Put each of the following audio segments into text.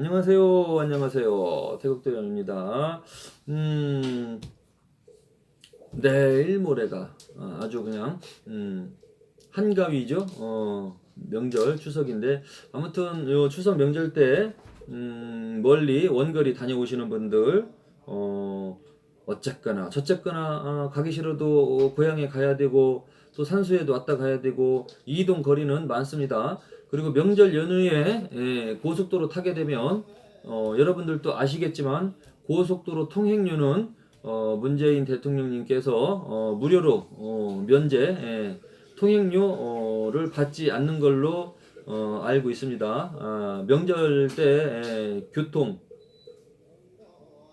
안녕하세요. 안녕하세요. 태극대원입니다. 음, 내일 모레가 아, 아주 그냥 음, 한가위죠. 어, 명절 추석인데 아무튼 요 추석 명절 때 음, 멀리 원거리 다녀오시는 분들 어, 어쨌거나 저쨌거나 아, 가기 싫어도 고향에 가야 되고 또 산수에도 왔다 가야 되고 이동 거리는 많습니다. 그리고 명절 연휴에 예, 고속도로 타게 되면 어, 여러분들도 아시겠지만 고속도로 통행료는 어, 문재인 대통령님께서 어, 무료로 어, 면제 예, 통행료를 받지 않는 걸로 어, 알고 있습니다. 아, 명절 때 예, 교통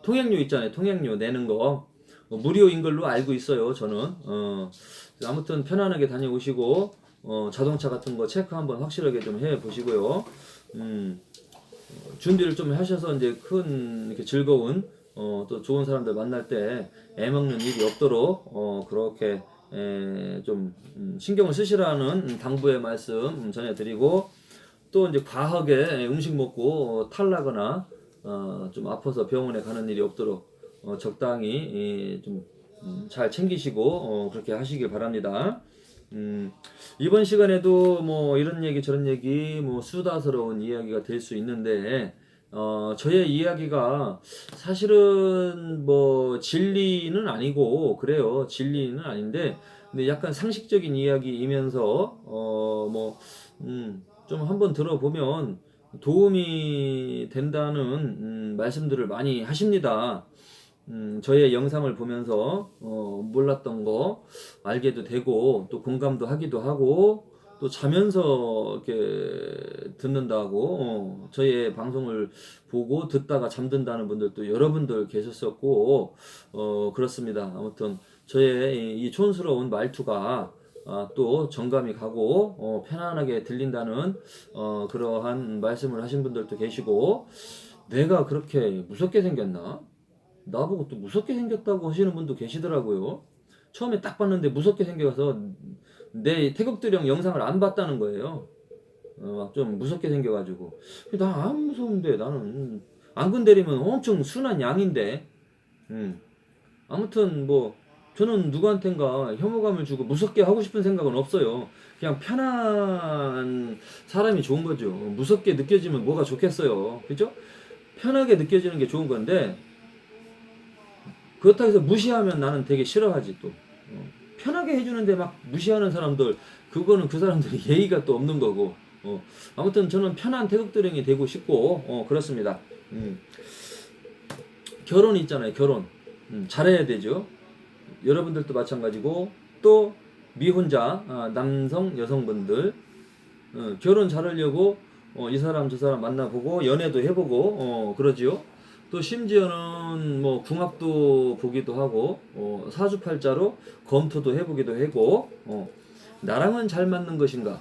통행료 있잖아요. 통행료 내는 거 어, 무료인 걸로 알고 있어요. 저는 어, 아무튼 편안하게 다녀오시고 어, 자동차 같은 거 체크 한번 확실하게 좀 해 보시고요. 음, 어, 준비를 좀 하셔서 이제 큰 이렇게 즐거운 어, 또 좋은 사람들 만날 때 애먹는 일이 없도록 어, 그렇게 에, 좀 음, 신경을 쓰시라는 당부의 말씀 음, 전해드리고 또 이제 과하게 음식 먹고 어, 탈나거나 어, 좀 아파서 병원에 가는 일이 없도록 어, 적당히 좀잘 챙기시고 어, 그렇게 하시길 바랍니다. 음, 이번 시간에도 뭐 이런 얘기 저런 얘기 뭐 수다스러운 이야기가 될 수 있는데 어, 저의 이야기가 사실은 뭐 진리는 아니고 그래요. 진리는 아닌데 근데 약간 상식적인 이야기이면서 어뭐 음, 좀 한번 들어보면 도움이 된다는 음, 말씀들을 많이 하십니다. 음, 저의 영상을 보면서 어, 몰랐던 거 알게도 되고 또 공감도 하기도 하고 또 자면서 이렇게 듣는다고 어, 저의 방송을 보고 듣다가 잠든다는 분들도 여러분들 계셨었고 어, 그렇습니다. 아무튼 저의 이, 이 촌스러운 말투가 아, 또 정감이 가고 어, 편안하게 들린다는 어, 그러한 말씀을 하신 분들도 계시고 내가 그렇게 무섭게 생겼나? 나보고 또 무섭게 생겼다고 하시는 분도 계시더라고요. 처음에 딱 봤는데 무섭게 생겨서 내 태극도령 영상을 안 봤다는 거예요. 어, 막좀 무섭게 생겨가지고. 나 안 무서운데 나는 안근 대리면 엄청 순한 양인데. 음. 아무튼 뭐 저는 누구한텐가 혐오감을 주고 무섭게 하고 싶은 생각은 없어요. 그냥 편한 사람이 좋은 거죠. 무섭게 느껴지면 뭐가 좋겠어요. 그죠? 편하게 느껴지는 게 좋은 건데 그렇다고 해서 무시하면 나는 되게 싫어하지 또. 어, 편하게 해주는데 막 무시하는 사람들 그거는 그 사람들이 예의가 또 없는 거고. 어, 아무튼 저는 편한 태극도령이 되고 싶고 어, 그렇습니다. 음. 결혼 있잖아요 결혼. 음, 잘해야 되죠. 여러분들도 마찬가지고 또 미혼자 아, 남성 여성분들. 어, 결혼 잘하려고 어, 이 사람 저 사람 만나보고 연애도 해보고 어, 그러지요 또 심지어는 뭐 궁합도 보기도 하고 어, 사주팔자로 검토도 해보기도 하고 어, 나랑은 잘 맞는 것인가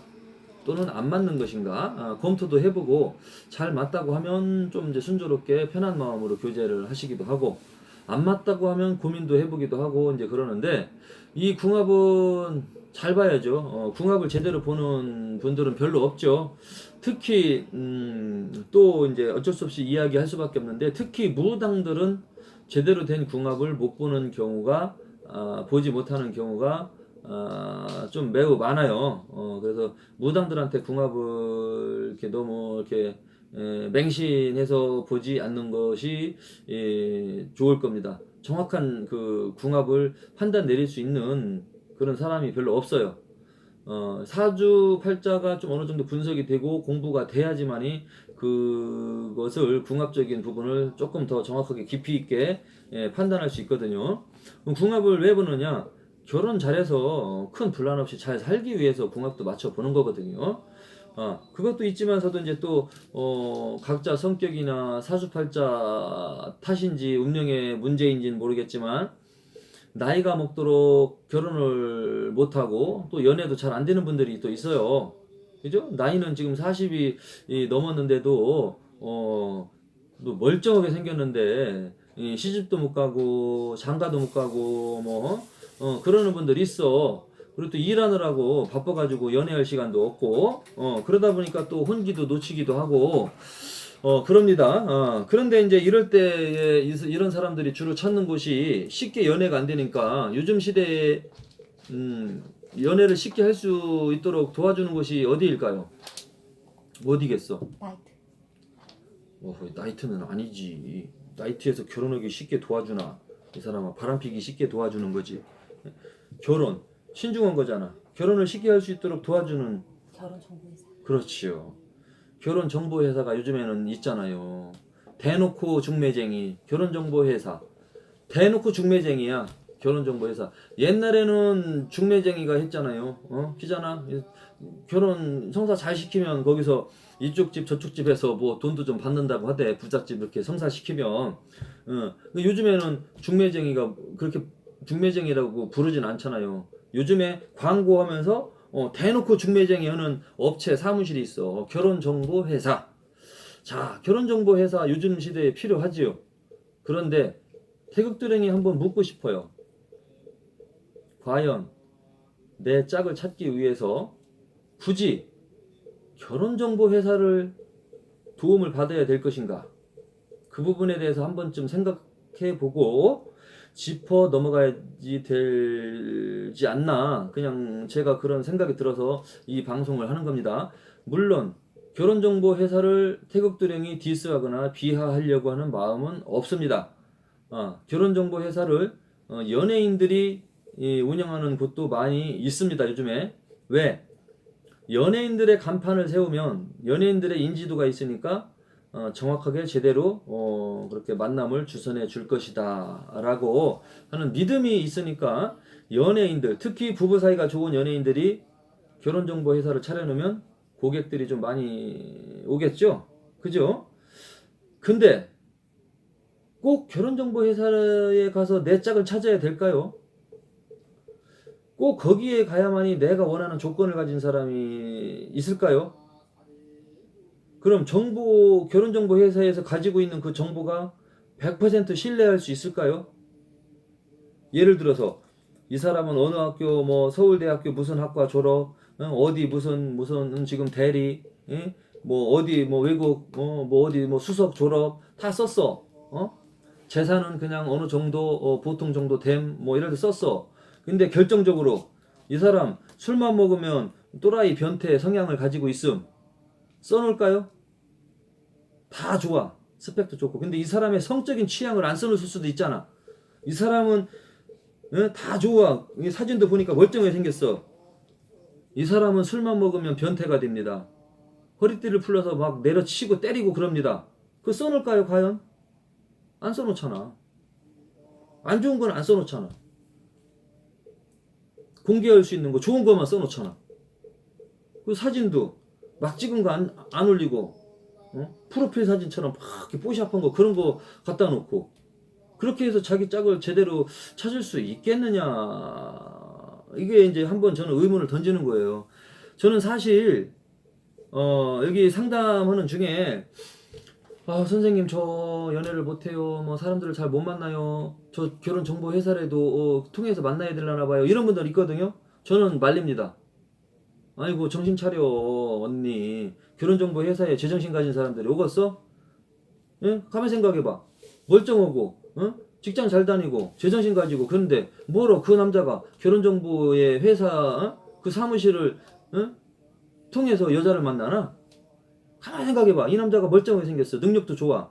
또는 안 맞는 것인가 아, 검토도 해보고 잘 맞다고 하면 좀 이제 순조롭게 편한 마음으로 교제를 하시기도 하고 안 맞다고 하면 고민도 해보기도 하고 이제 그러는데 이 궁합은 잘 봐야죠. 어, 궁합을 제대로 보는 분들은 별로 없죠. 특히 음, 또 이제 어쩔 수 없이 이야기할 수밖에 없는데 특히 무당들은 제대로 된 궁합을 못 보는 경우가 아, 보지 못하는 경우가 아, 좀 매우 많아요. 어, 그래서 무당들한테 궁합을 이렇게 너무 이렇게 에, 맹신해서 보지 않는 것이 예, 좋을 겁니다. 정확한 그 궁합을 판단 내릴 수 있는 그런 사람이 별로 없어요. 어, 사주 팔자가 좀 어느 정도 분석이 되고 공부가 돼야지만이 그것을 궁합적인 부분을 조금 더 정확하게 깊이 있게 예, 판단할 수 있거든요. 그럼 궁합을 왜 보느냐? 결혼 잘해서 큰 분란 없이 잘 살기 위해서 궁합도 맞춰 보는 거거든요. 어, 그것도 있지만서도 이제 또, 어, 각자 성격이나 사주팔자 탓인지 운명의 문제인지는 모르겠지만, 나이가 먹도록 결혼을 못하고 또 연애도 잘 안 되는 분들이 또 있어요. 그죠? 나이는 지금 40이 넘었는데도, 어, 또 멀쩡하게 생겼는데, 이 시집도 못 가고, 장가도 못 가고, 뭐, 어, 그러는 분들 있어. 그리고 또 일하느라고 바빠가지고 연애할 시간도 없고, 어, 그러다 보니까 또 혼기도 놓치기도 하고, 어, 그럽니다. 어, 그런데 이제 이럴 때에 이- 이런 사람들이 주로 찾는 곳이 쉽게 연애가 안 되니까 요즘 시대에 음, 연애를 쉽게 할 수 있도록 도와주는 곳이 어디일까요? 어디겠어? 나이트. 어, 나이트는 아니지. 나이트에서 결혼하기 쉽게 도와주나? 이 사람아 바람피기 쉽게 도와주는 거지. 결혼 신중한 거잖아. 결혼을 쉽게 할 수 있도록 도와주는 결혼 정보회사. 그렇지요. 결혼 정보 회사가 요즘에는 있잖아요. 대놓고 중매쟁이 결혼 정보 회사. 대놓고 중매쟁이야. 결혼 정보 회사. 옛날에는 중매쟁이가 했잖아요. 어? 기잖아. 결혼 성사 잘 시키면 거기서 이쪽 집 저쪽 집에서 뭐 돈도 좀 받는다고 하대. 부잣집 이렇게 성사 시키면. 어. 근데 요즘에는 중매쟁이가 그렇게 중매쟁이라고 부르진 않잖아요. 요즘에 광고하면서 어, 대놓고 중매쟁이 하는 업체 사무실이 있어. 결혼정보 회사. 자, 결혼정보 회사 요즘 시대에 필요하지요. 그런데 태극도령이 한번 묻고 싶어요. 과연 내 짝을 찾기 위해서 굳이 결혼정보 회사를 도움을 받아야 될 것인가? 그 부분에 대해서 한 번쯤 생각해 보고 짚어 넘어가야지 되지 않나 그냥 제가 그런 생각이 들어서 이 방송을 하는 겁니다. 물론 결혼정보 회사를 태극도령이 디스하거나 비하하려고 하는 마음은 없습니다. 어, 결혼정보 회사를 어, 연예인들이 이, 운영하는 곳도 많이 있습니다. 요즘에 왜 연예인들의 간판을 세우면 연예인들의 인지도가 있으니까 어, 정확하게 제대로 어, 그렇게 만남을 주선해 줄 것이다 라고 하는 믿음이 있으니까 연예인들 특히 부부 사이가 좋은 연예인들이 결혼 정보 회사를 차려놓으면 고객들이 좀 많이 오겠죠, 그죠? 근데 꼭 결혼 정보 회사에 가서 내 짝을 찾아야 될까요? 꼭 거기에 가야만이 내가 원하는 조건을 가진 사람이 있을까요? 그럼 정보 결혼 정보 회사에서 가지고 있는 그 정보가 100% 신뢰할 수 있을까요? 예를 들어서 이 사람은 어느 학교 뭐 서울대학교 무슨 학과 졸업 응? 어디 무슨 무슨 응, 지금 대리 응? 뭐 어디 뭐 외국 어, 뭐 어디 뭐 수석 졸업 다 썼어 어? 재산은 그냥 어느 정도 어, 보통 정도 됨 뭐 이렇게 썼어 근데 결정적으로 이 사람 술만 먹으면 또라이 변태 성향을 가지고 있음 써놓을까요? 다 좋아. 스펙도 좋고. 근데 이 사람의 성적인 취향을 안 써놓을 수도 있잖아. 이 사람은 어? 다 좋아. 이 사진도 보니까 멀쩡하게 생겼어. 이 사람은 술만 먹으면 변태가 됩니다. 허리띠를 풀려서 막 내려치고 때리고 그럽니다. 그거 써놓을까요, 과연? 안 써놓잖아. 안 좋은 건 안 써놓잖아. 공개할 수 있는 거 좋은 것만 써놓잖아. 그 사진도 막 찍은 거 안 안 올리고 어? 프로필 사진처럼 막 이렇게 뽀샵한 거 그런 거 갖다 놓고 그렇게 해서 자기 짝을 제대로 찾을 수 있겠느냐. 이게 이제 한번 저는 의문을 던지는 거예요. 저는 사실 어 여기 상담하는 중에 아 선생님 저 연애를 못해요. 뭐 사람들을 잘 못 만나요. 저 결혼 정보 회사라도 어, 통해서 만나야 되려나 봐요. 이런 분들 있거든요. 저는 말립니다 아이고 정신 차려 언니 결혼정보 회사에 제정신 가진 사람들이 오겠어? 예? 가만 생각해봐 멀쩡하고 어? 직장 잘 다니고 제정신 가지고 그런데 뭐로 그 남자가 결혼정보의 회사 어? 그 사무실을 어? 통해서 여자를 만나나? 가만 생각해봐 이 남자가 멀쩡하게 생겼어 능력도 좋아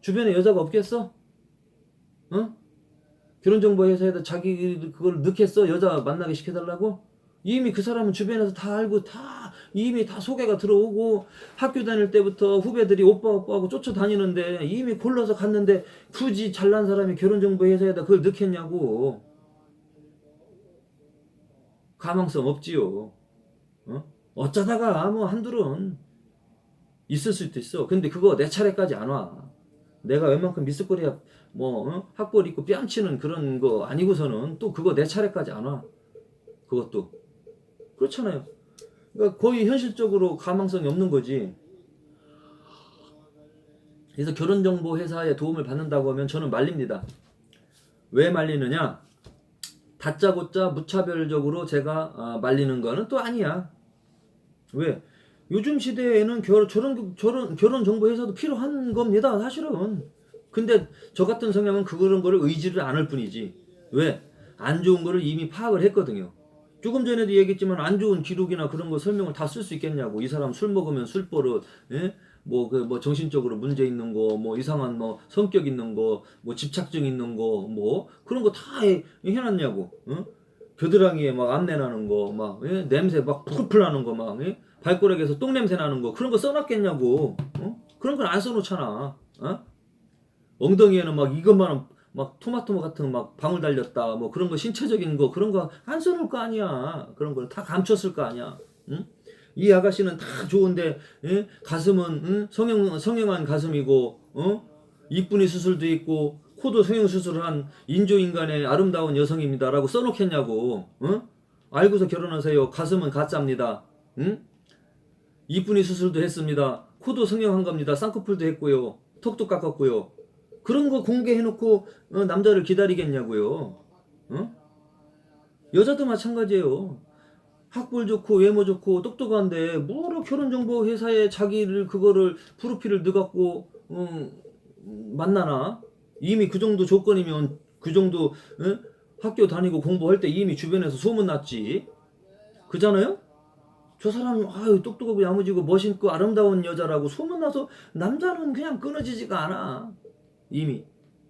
주변에 여자가 없겠어? 어? 결혼정보 회사에다 자기 그걸 넣겠어 여자 만나게 시켜달라고? 이미 그 사람은 주변에서 다 알고 다 이미 다 소개가 들어오고 학교 다닐 때부터 후배들이 오빠 오빠하고 쫓아다니는데 이미 골라서 갔는데 굳이 잘난 사람이 결혼정보 회사에다 그걸 넣겠냐고. 가망성 없지요. 어? 어쩌다가 뭐 한둘은 있을 수도 있어. 근데 그거 내 차례까지 안 와. 내가 웬만큼 미스코리아 뭐 어? 학벌 있고 뺨치는 그런 거 아니고서는 또 그거 내 차례까지 안 와. 그것도 그렇잖아요. 그러니까 거의 현실적으로 가망성이 없는 거지. 그래서 결혼정보 회사의 도움을 받는다고 하면 저는 말립니다. 왜 말리느냐? 다짜고짜 무차별적으로 제가 아, 말리는 거는 또 아니야. 왜? 요즘 시대에는 결, 저런, 저런, 결혼 정보 회사도 필요한 겁니다, 사실은. 근데 저 같은 성향은 그런 거를 의지를 안할 뿐이지. 왜? 안 좋은 거를 이미 파악을 했거든요. 조금 전에도 얘기했지만 안 좋은 기록이나 그런 거 설명을 다 쓸 수 있겠냐고. 이 사람 술 먹으면 술 버릇, 예? 뭐, 그, 뭐, 정신적으로 문제 있는 거, 뭐, 이상한, 뭐, 성격 있는 거, 뭐, 집착증 있는 거, 뭐, 그런 거 다 해놨냐고, 어? 겨드랑이에 막 암내 나는 거, 막, 예? 냄새 막 풀풀 나는 거, 막, 예? 발가락에서 똥 냄새 나는 거, 그런 거 써놨겠냐고, 어? 그런 건 안 써놓잖아, 어? 엉덩이에는 막 이것만은 막 토마토 같은 막 방울 달렸다, 뭐 그런 거 신체적인 거, 그런 거 안 써놓을 거 아니야. 그런 걸 다 감췄을 거 아니야. 응? 이 아가씨는 다 좋은데 예? 가슴은 응? 성형 성형한 가슴이고 어? 이쁜이 수술도 있고 코도 성형 수술한 인조 인간의 아름다운 여성입니다라고 써놓겠냐고 어? 알고서 결혼하세요 가슴은 가짜입니다 응? 이쁜이 수술도 했습니다 코도 성형한 겁니다 쌍꺼풀도 했고요 턱도 깎았고요 그런 거 공개해놓고 어, 남자를 기다리겠냐고요 어? 여자도 마찬가지예요 학벌 좋고 외모 좋고 똑똑한데 뭐로 결혼정보 회사에 자기를 그거를 프로필을 넣어갖고 음, 만나나 이미 그 정도 조건이면 그 정도 응? 학교 다니고 공부할 때 이미 주변에서 소문났지 그잖아요? 저 사람 아유 똑똑하고 야무지고 멋있고 아름다운 여자라고 소문나서 남자는 그냥 끊어지지가 않아 이미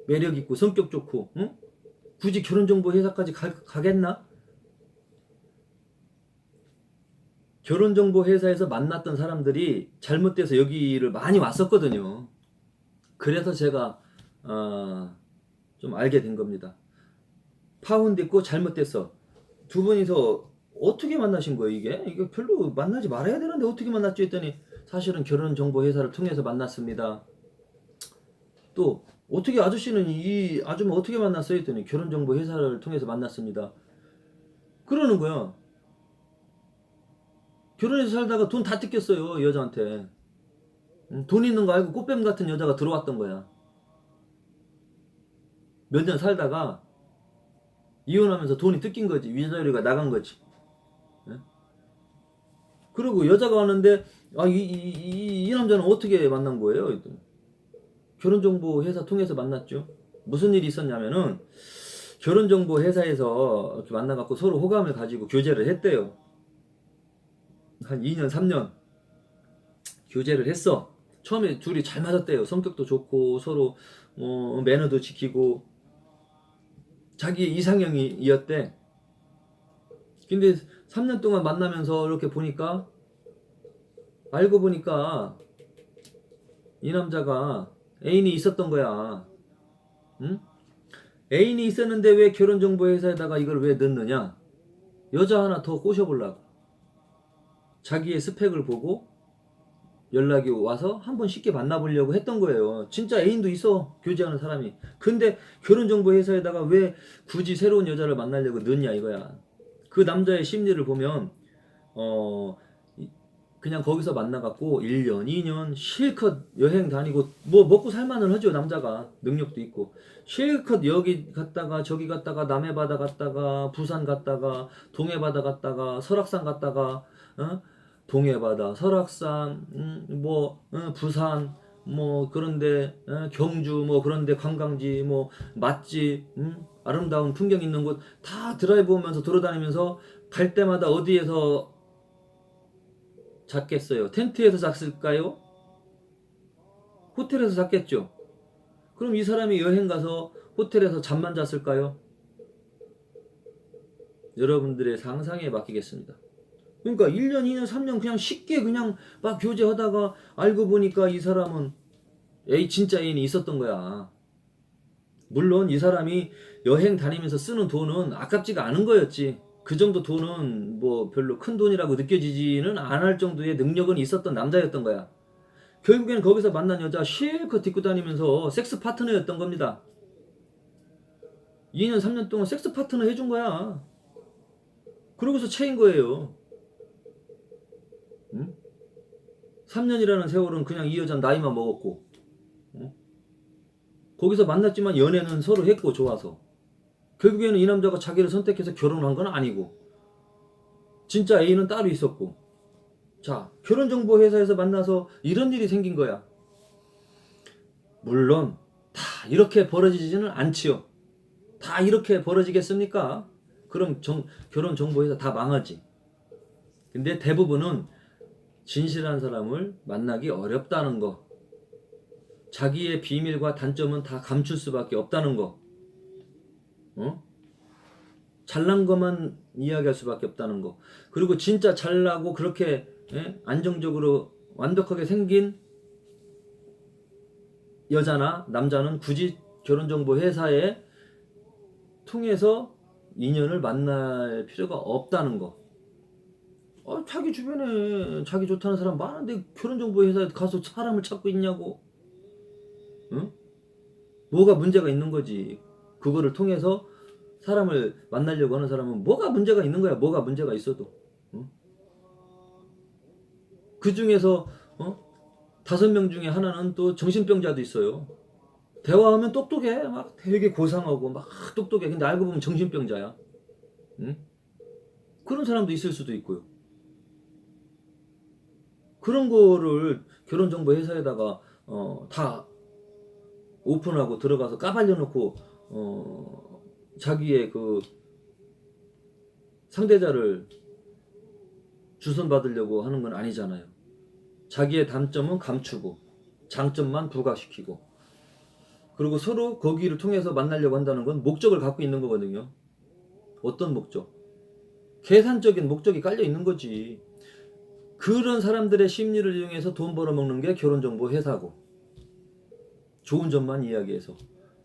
매력 있고 성격 좋고 응? 굳이 결혼정보 회사까지 가, 가겠나? 결혼정보 회사에서 만났던 사람들이 잘못돼서 여기를 많이 왔었거든요. 그래서 제가 어, 좀 알게 된 겁니다. 파혼됐고 잘못됐어. 두 분이서 어떻게 만나신 거예요 이게? 이거 별로 만나지 말아야 되는데 어떻게 만났죠 했더니 사실은 결혼정보 회사를 통해서 만났습니다. 또 어떻게 아저씨는 이 아줌마 어떻게 만났어요 했더니 결혼정보 회사를 통해서 만났습니다. 그러는 거야. 결혼해서 살다가 돈 다 뜯겼어요 여자한테 음, 돈 있는 거 알고 꽃뱀 같은 여자가 들어왔던 거야 몇 년 살다가 이혼하면서 돈이 뜯긴 거지 위자료가 나간 거지 예? 그리고 여자가 왔는데 아, 이, 이, 이, 이 남자는 어떻게 만난 거예요? 이랬더니 결혼정보 회사 통해서 만났죠 무슨 일이 있었냐면은 결혼정보 회사에서 이렇게 만나갖고 서로 호감을 가지고 교제를 했대요 한 2년, 3년 교제를 했어. 처음에 둘이 잘 맞았대요. 성격도 좋고 서로 뭐 매너도 지키고 자기 이상형이었대. 근데 3년 동안 만나면서 이렇게 보니까 알고 보니까 이 남자가 애인이 있었던 거야. 응? 애인이 있었는데 왜 결혼정보회사에다가 이걸 왜 넣느냐? 여자 하나 더 꼬셔보려고. 자기의 스펙을 보고 연락이 와서 한번 쉽게 만나보려고 했던 거예요. 진짜 애인도 있어 교제하는 사람이. 근데 결혼정보 회사에다가 왜 굳이 새로운 여자를 만나려고 넣냐 이거야. 그 남자의 심리를 보면 어 그냥 거기서 만나갖고 1년, 2년 실컷 여행 다니고 뭐 먹고 살만은 하죠 남자가. 능력도 있고. 실컷 여기 갔다가 저기 갔다가 남해바다 갔다가 부산 갔다가 동해바다 갔다가 설악산 갔다가 어? 동해바다, 설악산, 음, 뭐 어, 부산, 뭐 그런데 어, 경주, 뭐 그런데 관광지, 뭐 맛집, 음, 아름다운 풍경 있는 곳 다 드라이브 오면서 돌아다니면서 갈 때마다 어디에서 잤겠어요? 텐트에서 잤을까요? 호텔에서 잤겠죠. 그럼 이 사람이 여행 가서 호텔에서 잠만 잤을까요? 여러분들의 상상에 맡기겠습니다. 그러니까 1년, 2년, 3년 그냥 쉽게 그냥 막 교제하다가 알고 보니까 이 사람은 에이 진짜 애인이 있었던 거야. 물론 이 사람이 여행 다니면서 쓰는 돈은 아깝지가 않은 거였지. 그 정도 돈은 뭐 별로 큰 돈이라고 느껴지지는 않을 정도의 능력은 있었던 남자였던 거야. 결국에는 거기서 만난 여자 실컷 딛고 다니면서 섹스 파트너였던 겁니다. 2년, 3년 동안 섹스 파트너 해준 거야. 그러고서 채인 거예요. 응? 3년이라는 세월은 그냥 이 여자 나이만 먹었고 응? 거기서 만났지만 연애는 서로 했고 좋아서 결국에는 이 남자가 자기를 선택해서 결혼한 건 아니고 진짜 애인은 따로 있었고 자, 결혼정보회사에서 만나서 이런 일이 생긴 거야. 물론 다 이렇게 벌어지지는 않지요. 다 이렇게 벌어지겠습니까? 그럼 정, 결혼정보회사 다 망하지. 근데 대부분은 진실한 사람을 만나기 어렵다는 거. 자기의 비밀과 단점은 다 감출 수밖에 없다는 거. 어? 잘난 것만 이야기할 수밖에 없다는 거. 그리고 진짜 잘나고 그렇게 예? 안정적으로 완벽하게 생긴 여자나 남자는 굳이 결혼정보 회사에 통해서 인연을 만날 필요가 없다는 거. 어, 자기 주변에 자기 좋다는 사람 많은데 결혼정보 회사에 가서 사람을 찾고 있냐고. 응? 뭐가 문제가 있는 거지. 그거를 통해서 사람을 만나려고 하는 사람은 뭐가 문제가 있는 거야. 뭐가 문제가 있어도. 응? 그 중에서 어? 다섯 명 중에 하나는 또 정신병자도 있어요. 대화하면 똑똑해. 막 되게 고상하고 막 똑똑해. 근데 알고 보면 정신병자야. 응? 그런 사람도 있을 수도 있고요. 그런 거를 결혼정보 회사에다가 어, 다 오픈하고 들어가서 까발려 놓고 어, 자기의 그 상대자를 주선 받으려고 하는 건 아니잖아요. 자기의 단점은 감추고 장점만 부각시키고 그리고 서로 거기를 통해서 만나려고 한다는 건 목적을 갖고 있는 거거든요. 어떤 목적? 계산적인 목적이 깔려 있는 거지. 그런 사람들의 심리를 이용해서 돈 벌어먹는 게 결혼정보 회사고. 좋은 점만 이야기해서.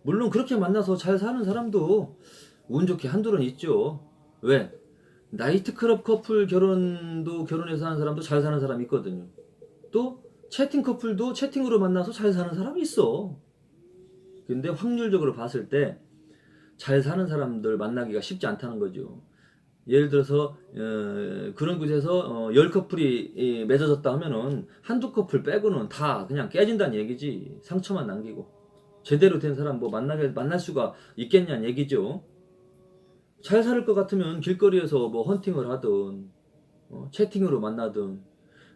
물론 그렇게 만나서 잘 사는 사람도 운 좋게 한둘은 있죠. 왜? 나이트클럽 커플 결혼도 결혼해서 하는 사람도 잘 사는 사람이 있거든요. 또 채팅 커플도 채팅으로 만나서 잘 사는 사람이 있어. 근데 확률적으로 봤을 때 잘 사는 사람들 만나기가 쉽지 않다는 거죠. 예를 들어서 어, 그런 곳에서 어, 열 커플이 이, 맺어졌다 하면은 한두 커플 빼고는 다 그냥 깨진다는 얘기지. 상처만 남기고 제대로 된 사람 뭐 만나게 만날 수가 있겠냐는 얘기죠. 잘 살 것 같으면 길거리에서 뭐 헌팅을 하든 어, 채팅으로 만나든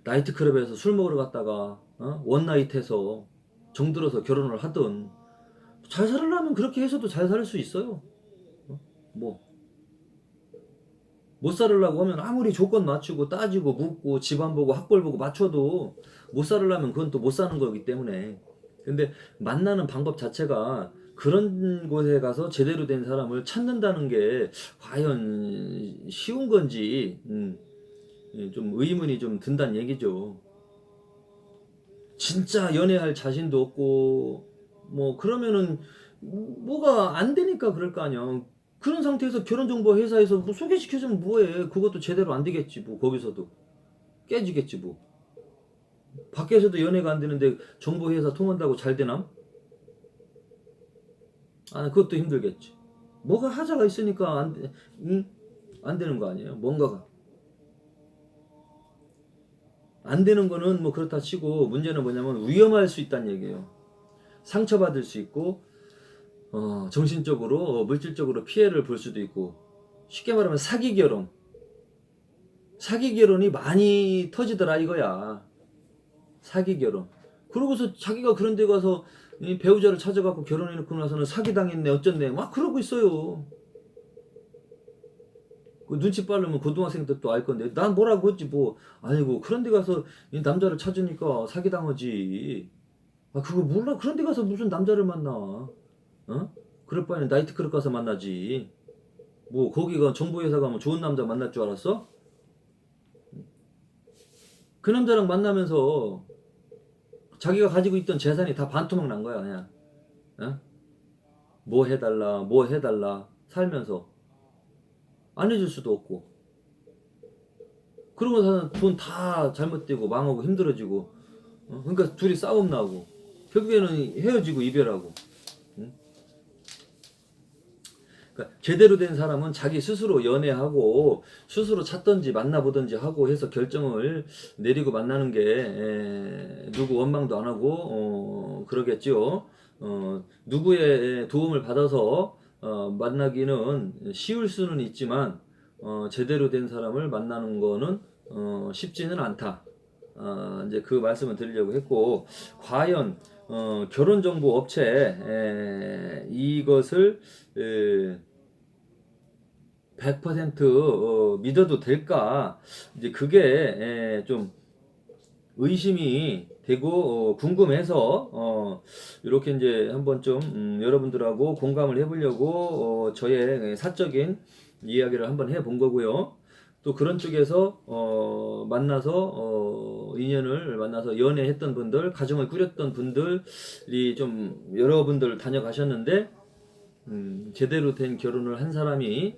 나이트클럽에서 술 먹으러 갔다가 어? 원나잇해서 정들어서 결혼을 하든 잘 살으려면 그렇게 해서도 잘 살 수 있어요. 어? 뭐. 못 살으려고 하면 아무리 조건 맞추고 따지고 묻고 집안 보고 학벌 보고 맞춰도 못 살으려면 그건 또 못 사는 거기 때문에. 근데 만나는 방법 자체가 그런 곳에 가서 제대로 된 사람을 찾는다는 게 과연 쉬운 건지 음, 예, 좀 의문이 좀 든다는 얘기죠. 진짜 연애할 자신도 없고 뭐 그러면은 뭐가 안 되니까 그럴 거 아니야. 그런 상태에서 결혼정보 회사에서 뭐 소개시켜주면 뭐해. 그것도 제대로 안 되겠지 뭐 거기서도 깨지겠지 뭐. 밖에서도 연애가 안 되는데 정보 회사 통한다고 잘 되나? 아 그것도 힘들겠지. 뭐가 하자가 있으니까 안, 돼- 응? 안 되는 거 아니에요? 뭔가가. 안 되는 거는 뭐 그렇다 치고 문제는 뭐냐면 위험할 수 있다는 얘기예요. 상처받을 수 있고 어, 정신적으로 어, 물질적으로 피해를 볼 수도 있고 쉽게 말하면 사기 결혼 사기 결혼이 많이 터지더라 이거야 사기 결혼. 그러고서 자기가 그런 데 가서 이 배우자를 찾아갖고 결혼해놓고 나서는 사기당했네 어쩐네. 막 그러고 있어요. 그 눈치 빠르면 고등학생들도 알 건데 난 뭐라고 했지 뭐. 아니고 그런 데 가서 이 남자를 찾으니까 사기당하지. 아 그거 몰라. 그런 데 가서 무슨 남자를 만나? 어? 그럴 바에는 나이트클럽 가서 만나지. 뭐 거기가 정보회사 가면 좋은 남자 만날 줄 알았어? 그 남자랑 만나면서 자기가 가지고 있던 재산이 다 반토막 난 거야 그냥. 어? 뭐 해달라 뭐 해달라 살면서. 안 해줄 수도 없고. 그러고 나서 돈다 잘못되고 망하고 힘들어지고. 어? 그러니까 둘이 싸움 나고. 결국에는 헤어지고 이별하고 응? 그러니까 제대로 된 사람은 자기 스스로 연애하고 스스로 찾던지 만나보던지 하고 해서 결정을 내리고 만나는 게 에, 누구 원망도 안 하고 어, 그러겠죠. 어, 누구의 도움을 받아서 어, 만나기는 쉬울 수는 있지만 어, 제대로 된 사람을 만나는 거는 어, 쉽지는 않다. 어, 이제 그 말씀을 드리려고 했고 과연 어, 결혼 정보 업체 에, 이것을 에, 100% 어, 믿어도 될까? 이제 그게 에, 좀 의심이 되고 어, 궁금해서 어, 이렇게 이제 한번 좀 음, 여러분들하고 공감을 해보려고 어, 저의 사적인 이야기를 한번 해본 거고요. 또 그런 쪽에서 어, 만나서 어, 인연을 만나서 연애했던 분들, 가정을 꾸렸던 분들이 좀 여러분들 다녀가셨는데 음, 제대로 된 결혼을 한 사람이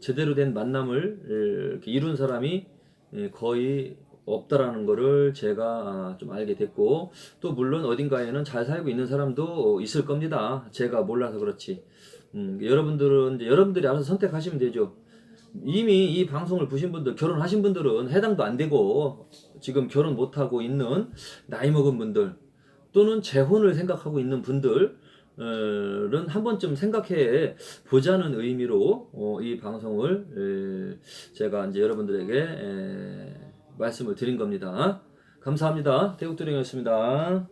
제대로 된 만남을 이룬 사람이 예, 거의 없다라는 거를 제가 아, 좀 알게 됐고 또 물론 어딘가에는 잘 살고 있는 사람도 있을 겁니다. 제가 몰라서 그렇지. 음, 여러분들은 이제 여러분들이 알아서 선택하시면 되죠. 이미 이 방송을 보신 분들 결혼하신 분들은 해당도 안 되고 지금 결혼 못 하고 있는 나이 먹은 분들 또는 재혼을 생각하고 있는 분들 은 한 번쯤 생각해 보자는 의미로 어, 이 방송을 에, 제가 이제 여러분들에게 에, 말씀을 드린 겁니다. 감사합니다. 대국도령이었습니다.